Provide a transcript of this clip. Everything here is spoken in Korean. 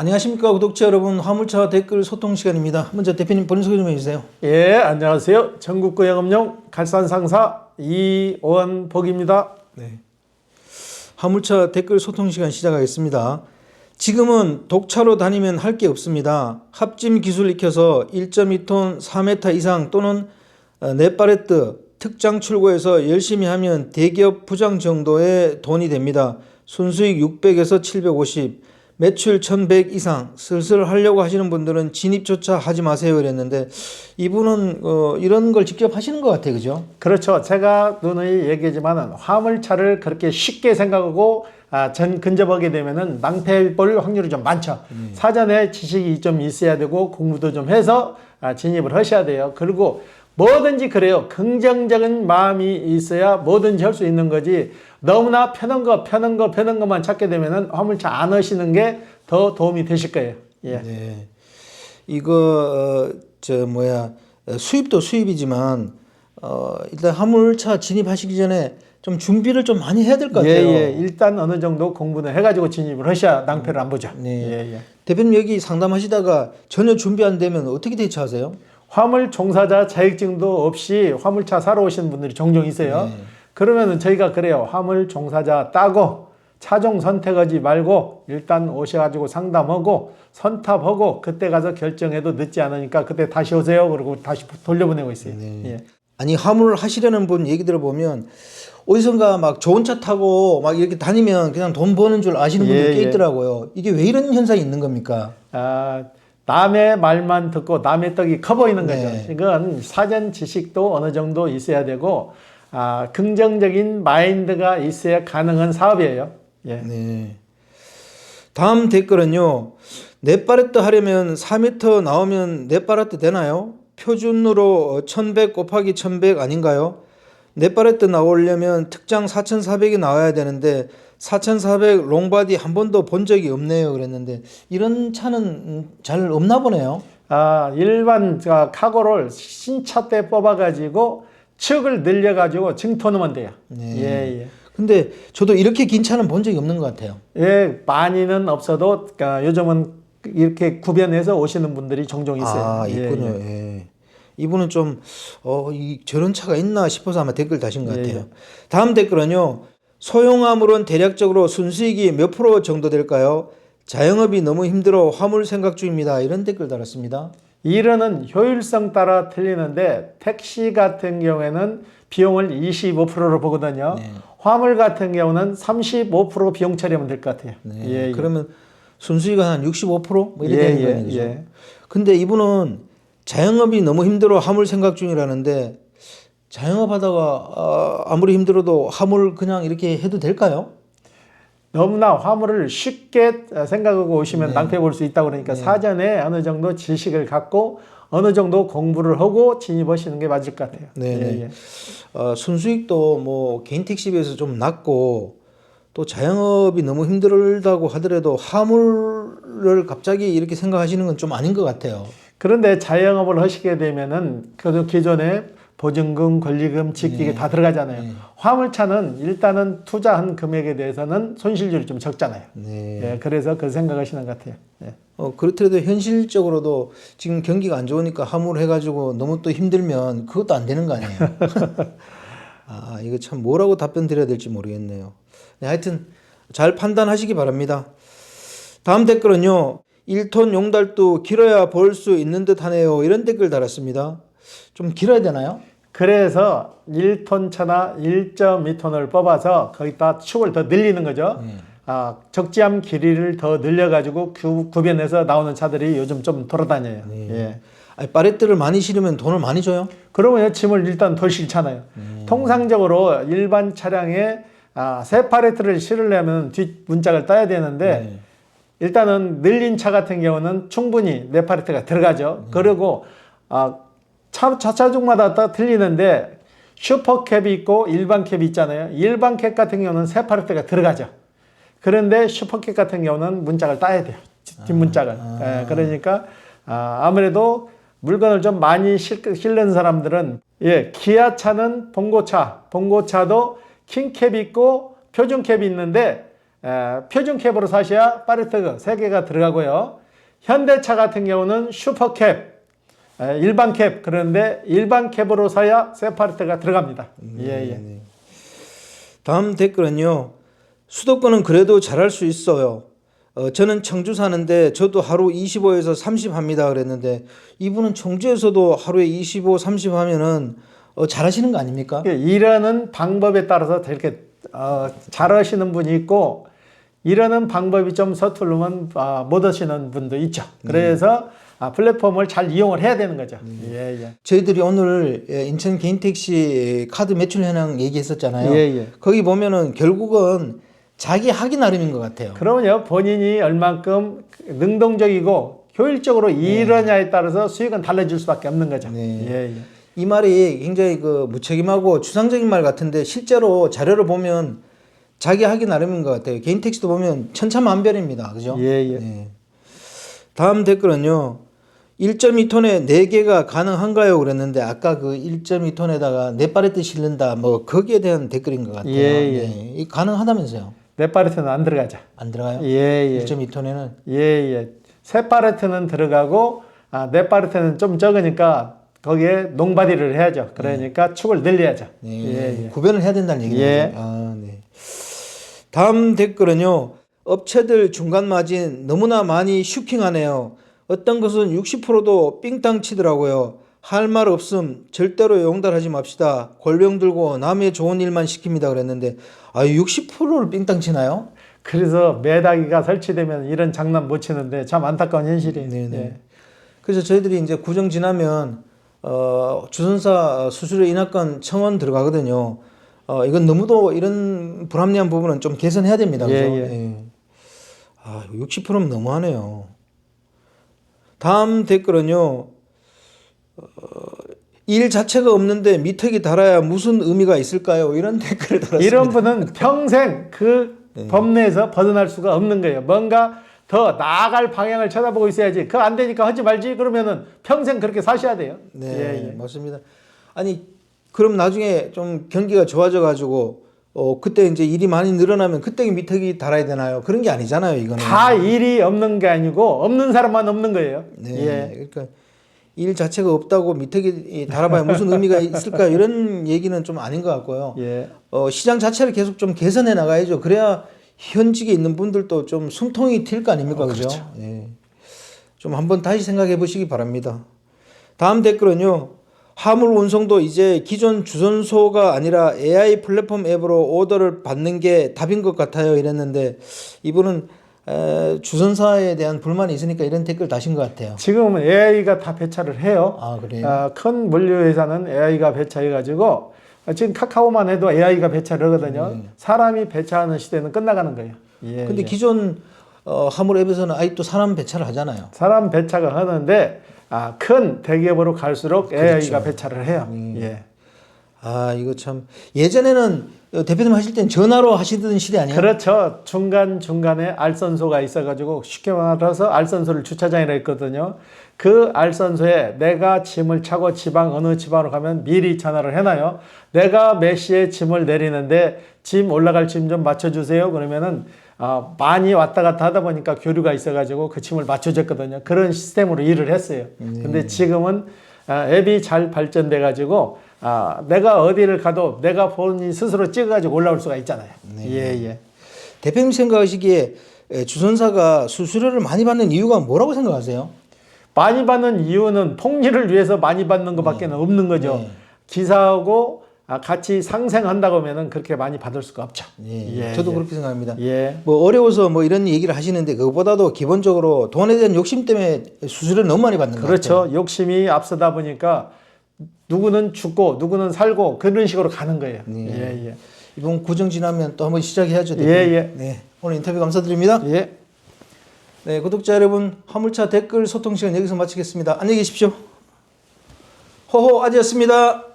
안녕하십니까 구독자 여러분 화물차 댓글 소통 시간입니다. 먼저 대표님 본인 소개 좀 해주세요. 예, 안녕하세요. 전국구 영업용 갈산상사 이원복입니다. 네. 화물차 댓글 소통 시간 시작하겠습니다. 지금은 독차로 다니면 할 게 없습니다. 합짐 기술 익혀서 1.2톤 4m 이상 또는 어, 네파레트 특장 출고해서 열심히 하면 대기업 부장 정도의 돈이 됩니다. 순수익 600에서 750, 매출 1100 이상 슬슬 하려고 하시는 분들은 진입조차 하지 마세요 그랬는데 이분은 어, 이런 걸 직접 하시는 것 같아요. 그죠? 그렇죠. 제가 누누이 얘기하지만은 화물차를 그렇게 쉽게 생각하고 아, 전 근접하게 되면은 낭패 볼 확률이 좀 많죠. 사전에 지식이 좀 있어야 되고 공부도 좀 해서 아, 진입을 하셔야 돼요. 그리고 뭐든지 그래요. 긍정적인 마음이 있어야 뭐든지 할 수 있는 거지. 너무나 편한 거, 편한 거, 편한 것만 찾게 되면은 화물차 안 하시는 게 더 도움이 되실 거예요. 예. 네. 이거 어, 저 뭐야 어, 수입도 수입이지만 어, 일단 화물차 진입하시기 전에 좀 준비를 좀 많이 해야 될것 예, 같아요. 예. 일단 어느 정도 공부는 해가지고 진입을 하셔야 낭패를 안 보죠. 네. 예, 예. 대표님 여기 상담하시다가 전혀 준비 안 되면 어떻게 대처하세요? 화물 종사자 자격증도 없이 화물차 사러 오시는 분들이 종종 있어요. 네. 그러면은 저희가 그래요. 화물 종사자 따고 차종 선택하지 말고 일단 오셔가지고 상담하고 선탑하고 그때 가서 결정해도 늦지 않으니까 그때 다시 오세요. 그리고 다시 돌려보내고 있어요. 네. 예. 아니 화물 하시려는 분 얘기 들어보면 어디선가 막 좋은 차 타고 막 이렇게 다니면 그냥 돈 버는 줄 아시는 분들 예, 꽤 예. 있더라고요. 이게 왜 이런 현상이 있는 겁니까? 아, 남의 말만 듣고 남의 떡이 커 보이는 거죠. 네. 이건 사전 지식도 어느 정도 있어야 되고 아, 긍정적인 마인드가 있어야 가능한 사업이에요. 예. 네. 다음 댓글은요. 넷바레트 하려면 4m 나오면 넷바레트 되나요? 표준으로 1100 곱하기 1100 아닌가요? 넷바레트 나오려면 특장 4400이 나와야 되는데 4400 롱바디 한 번도 본 적이 없네요 그랬는데 이런 차는 음, 잘 없나 보네요. 아, 일반 저 카고를 신차 때 뽑아가지고 축을 늘려가지고 증토넣으면 돼요. 네. 예, 예. 근데 저도 이렇게 긴 차는 본 적이 없는 것 같아요. 예, 많이는 없어도 아, 요즘은 이렇게 구변해서 오시는 분들이 종종 있어요. 아, 예, 있군요. 예. 예. 이분은 좀, 어, 이, 저런 차가 있나 싶어서 아마 댓글 다신 것 예, 같아요. 다음 댓글은요. 소형화물은 대략적으로 순수익이 몇 프로 정도 될까요? 자영업이 너무 힘들어 화물 생각 중입니다. 이런 댓글 달았습니다. 일은 효율성 따라 틀리는데 택시 같은 경우에는 비용을 25%로 보거든요. 네. 화물 같은 경우는 35% 비용 처리하면 될 것 같아요. 네. 예, 예. 그러면 순수익은 한 65%? 뭐 이렇게 예, 되는 예. 그죠? 예. 근데 이분은 자영업이 너무 힘들어 화물 생각 중이라는데 자영업 하다가 아, 아무리 힘들어도 화물 그냥 이렇게 해도 될까요? 너무나 화물을 쉽게 생각하고 오시면 네. 낭패 볼 수 있다고 그러니까 사전에 어느 정도 지식을 갖고 어느 정도 공부를 하고 진입하시는 게 맞을 것 같아요. 네, 예, 네. 예. 어, 순수익도 뭐 개인 택시에 비해서 좀 낮고 또 자영업이 너무 힘들다고 하더라도 화물을 갑자기 이렇게 생각하시는 건 좀 아닌 것 같아요. 그런데 자영업을 하시게 되면은 그 기존에 보증금, 권리금, 직기가 다 들어가잖아요. 네. 화물차는 일단은 투자한 금액에 대해서는 손실률이 좀 적잖아요. 네. 예, 그래서 그 생각하시는 것 같아요. 예. 어, 그렇더라도 현실적으로도 지금 경기가 안 좋으니까 화물 해가지고 너무 또 힘들면 그것도 안 되는 거 아니에요. 아, 이거 참 뭐라고 답변 드려야 될지 모르겠네요. 네, 하여튼 잘 판단하시기 바랍니다. 다음 댓글은요. 1톤 용달도 길어야 벌 수 있는 듯 하네요. 이런 댓글 달았습니다. 좀 길어야 되나요? 그래서 1톤 차나 1.2톤을 뽑아서 거기다 축을 더 늘리는 거죠. 네. 아, 적지함 길이를 더 늘려가지고 구, 구변해서 나오는 차들이 요즘 좀 돌아다녀요. 네. 예. 아니, 파레트를 많이 실으면 돈을 많이 줘요? 그러면 짐을 일단 덜 실잖아요. 통상적으로 일반 차량에 아, 세 파레트를 실으려면 뒷 문짝을 따야 되는데 네. 일단은 늘린 차 같은 경우는 충분히 네 파레트가 들어가죠. 그리고 아, 차, 차차종마다 다 틀리는데 슈퍼캡이 있고 일반 캡이 있잖아요. 일반 캡 같은 경우는 세 파레트가 들어가죠. 그런데 슈퍼캡 같은 경우는 문짝을 따야 돼요. 뒷문짝을. 예, 그러니까 아, 아무래도 물건을 좀 많이 실, 실는 사람들은 예, 기아차는 봉고차, 봉고차도 킹캡이 있고 표준캡이 있는데 에, 표준 캡으로 사셔야 파레트가 세 개가 들어가고요. 현대차 같은 경우는 슈퍼캡, 에, 일반 캡 그런데 일반 캡으로 사야 세파레트가 들어갑니다. 예, 예. 네. 다음 댓글은요. 수도권은 그래도 잘할 수 있어요. 어, 저는 청주 사는데 저도 하루 25에서 30 합니다 그랬는데 이분은 청주에서도 하루에 25, 30 하면은 어, 잘하시는 거 아닙니까? 이게 일하는 방법에 따라서 이렇게 어, 잘하시는 분이 있고 일하는 방법이 좀 서툴르면 아, 못 하시는 분도 있죠. 그래서 아, 플랫폼을 잘 이용을 해야 되는 거죠. 예, 예. 저희들이 오늘 예, 인천 개인택시 카드 매출 현황 얘기했었잖아요. 예, 예. 거기 보면은 결국은 자기 하기 나름인 것 같아요. 그러면요 본인이 얼만큼 능동적이고 효율적으로 일하냐에 따라서 수익은 달라질 수밖에 없는 거죠. 네. 예, 예. 이 말이 굉장히 그 무책임하고 추상적인 말 같은데 실제로 자료를 보면 자기 하기 나름인 것 같아요. 개인 택시도 보면 천차만별입니다. 그죠? 예, 예. 네. 다음 댓글은요. 1.2톤에 4개가 가능한가요? 그랬는데 아까 그 1.2톤에다가 네 파레트 실른다 뭐 거기에 대한 댓글인 것 같아요. 예, 예. 네. 이 가능하다면서요? 네 파레트는 안 들어가죠. 안 들어가요? 예, 예. 1.2톤에는 예, 예. 세 파레트는 들어가고 아, 네 파레트는 좀 적으니까 거기에 농바디를 해야죠. 그러니까 축을 늘려야죠. 네. 예, 예. 구별을 해야 된다는 얘기죠. 예. 아, 네. 다음 댓글은요. 업체들 중간 마진 너무나 많이 슈킹하네요. 어떤 것은 60%도 삥땅 치더라고요. 할 말 없음 절대로 용달하지 맙시다. 골병 들고 남의 좋은 일만 시킵니다 그랬는데 아 60%를 삥땅 치나요? 그래서 매다기가 설치되면 이런 장난 못 치는데 참 안타까운 현실이에요. 네네. 예. 그래서 저희들이 이제 구정 지나면 어, 주선사 수수료 인하권 청원 들어가거든요. 어, 이건 너무도 이런 불합리한 부분은 좀 개선해야 됩니다. 그죠? 예, 예. 아, 60%면 너무하네요. 다음 댓글은요. 어, 일 자체가 없는데 미터기 달아야 무슨 의미가 있을까요? 이런 댓글을 달았습니다. 이런 분은 평생 그 네. 법내에서 벗어날 수가 없는 거예요. 뭔가 더 나아갈 방향을 쳐다보고 있어야지. 그거 안 되니까 하지 말지. 그러면은 평생 그렇게 사셔야 돼요. 네, 예, 예. 맞습니다. 아니 그럼 나중에 좀 경기가 좋아져 가지고 어 그때 이제 일이 많이 늘어나면 그때 미터기 달아야 되나요? 그런 게 아니잖아요, 이거는. 다 일이 없는 게 아니고 없는 사람만 없는 거예요. 네. 예. 그러니까 일 자체가 없다고 미터기 달아봐야 무슨 의미가 있을까 이런 얘기는 좀 아닌 것 같고요. 예. 어, 시장 자체를 계속 좀 개선해 나가야죠. 그래야 현직에 있는 분들도 좀 숨통이 튈 거 아닙니까, 그죠? 예. 좀 한번 다시 생각해 보시기 바랍니다. 다음 댓글은요. 화물 운송도 이제 기존 주선소가 아니라 AI 플랫폼 앱으로 오더를 받는 게 답인 것 같아요. 이랬는데 이분은 에, 주선사에 대한 불만이 있으니까 이런 댓글 다신 것 같아요. 지금은 AI가 다 배차를 해요. 아 그래요? 아, 큰 물류 회사는 AI가 배차해가지고 아, 지금 카카오만 해도 AI가 배차를 하거든요. 사람이 배차하는 시대는 끝나가는 거예요. 예, 근데 예. 기존 어, 화물 앱에서는 아직도 사람 배차를 하잖아요. 사람 배차가 하는데 아, 큰 대기업으로 갈수록 그렇죠. AI가 배차를 해요. 음. 예. 아 이거 참 예전에는 어, 대표님 하실 땐 전화로 하시던 시대 아니에요? 그렇죠. 중간 중간에 알선소가 있어가지고 쉽게 말해서 알선소를 주차장이라 했거든요. 그 알선소에 내가 짐을 차고 지방 어느 지방으로 가면 미리 전화를 해놔요. 내가 몇 시에 짐을 내리는데 짐 올라갈 짐 좀 맞춰주세요. 그러면은 아, 많이 왔다 갔다 하다 보니까 교류가 있어가지고 그 짐을 맞춰줬거든요. 그런 시스템으로 일을 했어요. 근데 지금은 아, 앱이 잘 발전돼가지고 아, 내가 어디를 가도 내가 본인 스스로 찍어가지고 올라올 수가 있잖아요. 예, 예. 대표님 생각하시기에 에, 주선사가 수수료를 많이 받는 이유가 뭐라고 생각하세요? 많이 받는 이유는 통일을 위해서 많이 받는 것밖에 는 없는 거죠. 네. 기사하고 아, 같이 상생한다고 하면은 그렇게 많이 받을 수가 없죠. 예, 예, 저도 예. 그렇게 생각합니다. 예. 뭐 어려워서 뭐 이런 얘기를 하시는데 그것보다도 기본적으로 돈에 대한 욕심 때문에 수수료를 너무 많이 받는 것 같아요. 그렇죠. 욕심이 앞서다 보니까 누구는 죽고 누구는 살고 그런 식으로 가는 거예요. 예, 예. 이번 구정 지나면 또 한번 시작해야죠. 예, 예. 네, 오늘 인터뷰 감사드립니다. 예. 네, 구독자 여러분 화물차 댓글 소통 시간 여기서 마치겠습니다. 안녕히 계십시오. 호호 아지였습니다.